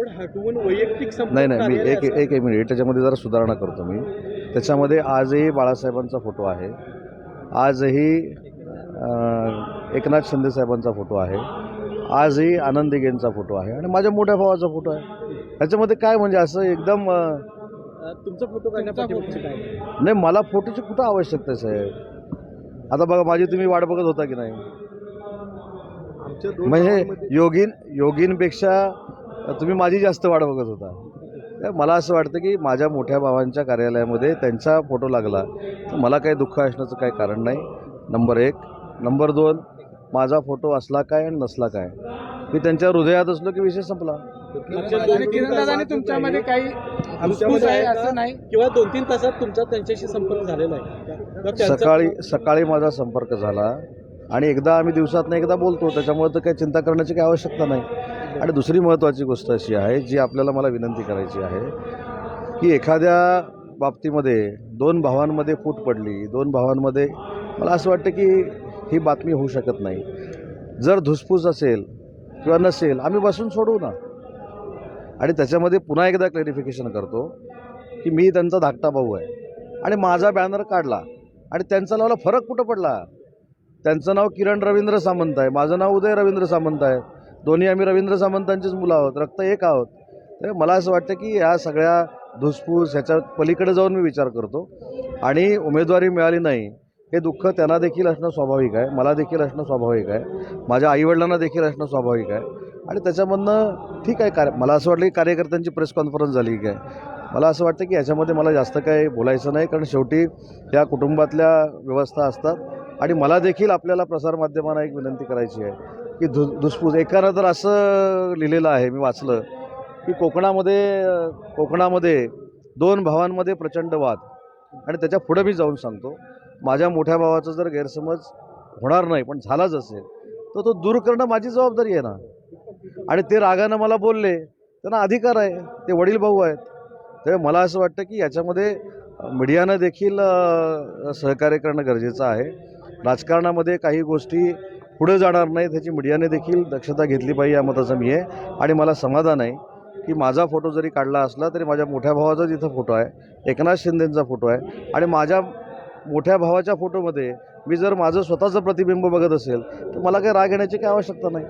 पण हटवून वैयक्तिक नाही नाही मी एक एक एक मिनिट त्याच्यामध्ये जरा सुधारणा करतो मी. त्याच्यामध्ये आजही बाळासाहेबांचा फोटो आहे. आजही एकनाथ शिंदे साहेबांचा फोटो आहे. आजही आनंद दिघेंचा फोटो आहे. आणि माझ्या मोठ्या भावाचा फोटो आहे. ह्याच्यामध्ये काय म्हणजे असं एकदम तुमचा फोटो काय? नाही मला फोटोची कुठं आवश्यकता आहे साहेब? आता बघा माझी तुम्ही वाट बघत होता की नाही? म्हणजे योगीन योगीनपेक्षा तुम्ही माझी जास्त वाट बघत होता. मला असं वाटतं की माझ्या मोठ्या भावांच्या कार्यालयामध्ये त्यांचा फोटो लागला तर मला काही दुःख असण्याचं काही कारण नाही. नंबर एक. नंबर दोन माझा फोटो असला काय आणि नसला काय मी त्यांच्या हृदयात असलो की विषय संपला. तुमच्यामध्ये काही? असं नाही? किंवा दोन तीन तासात तुमचा त्यांच्याशी संपर्क झालेला आहे. सकाळी सकाळी माझा संपर्क झाला आणि एकदा आम्ही दिवसात एकदा बोलतो त्याच्यामुळे तर काही चिंता करण्याची काही आवश्यकता नाही. आणि दुसरी महत्त्वाची गोष्ट अशी आहे जी आपल्याला मला विनंती करायची आहे की एखाद्या बाबतीमध्ये दोन भावांमध्ये फूट पडली दोन भावांमध्ये मला असं वाटतं की ही बातमी होऊ शकत नाही. जर धुसफूस असेल किंवा नसेल आम्ही बसून सोडवू ना. आणि त्याच्यामध्ये पुन्हा एकदा क्लॅरिफिकेशन करतो की मी त्यांचा धाकटा भाऊ आहे. आणि माझा बॅनर काढला. आणि त्यांचा लावला फरक कुठं पडला? त्यांचं नाव किरण रवींद्र सामंत आहे. माझं नाव उदय रवींद्र सामंत आहे. दोन्ही आम्ही रवींद्र सामंतांचीच मुलं आहोत रक्त एक आहोत. तर मला असं वाटतं की या सगळ्या धुसफूस ह्याच्या पलीकडे जाऊन मी विचार करतो. आणि उमेदवारी मिळाली नाही हे दुःख त्यांना देखील असणं स्वाभाविक आहे मला देखील असणं स्वाभाविक आहे माझ्या आईवडिलांना देखील असणं स्वाभाविक आहे. आणि त्याच्यामधनं ठीक आहे कार्य मला असं वाटलं की कार्यकर्त्यांची प्रेस कॉन्फरन्स झाली की काय. मला असं वाटतं की याच्यामध्ये मला जास्त काही बोलायचं नाही कारण शेवटी या कुटुंबातल्या व्यवस्था असतात. आणि मला देखील आपल्याला प्रसारमाध्यमांना एक विनंती करायची आहे की धु धुसफूस एकानं तर असं लिहिलेलं आहे मी वाचलं की कोकणामध्ये कोकणामध्ये दोन भावांमध्ये प्रचंड वाद. आणि त्याच्या पुढं मी जाऊन सांगतो माझ्या मोठ्या भावाचा जर गैरसमज होणार नाही पण झालाच असेल तर तो दूर करणं माझी जबाबदारी आहे ना. आणि ते रागानं मला बोलले त्यांना अधिकार आहे ते वडील भाऊ आहेत. तर मला असं वाटतं की याच्यामध्ये मीडियानं देखील सहकार्य करणं गरजेचं आहे. राजकारणामध्ये काही गोष्टी पुढे जाणार नाही त्याची मीडियाने देखील दक्षता घेतली पाहिजे या मताचं मी आहे. आणि मला समाधान आहे की माझा फोटो जरी काढला असला तरी माझ्या मोठ्या भावाचा जिथं फोटो आहे. एकनाथ शिंदेंचा फोटो आहे. आणि माझ्या मोठ्या भावाच्या फोटोमध्ये मी जर माझं स्वतःचं प्रतिबिंब बघत असेल तर मला काही राग येण्याची काही आवश्यकता नाही.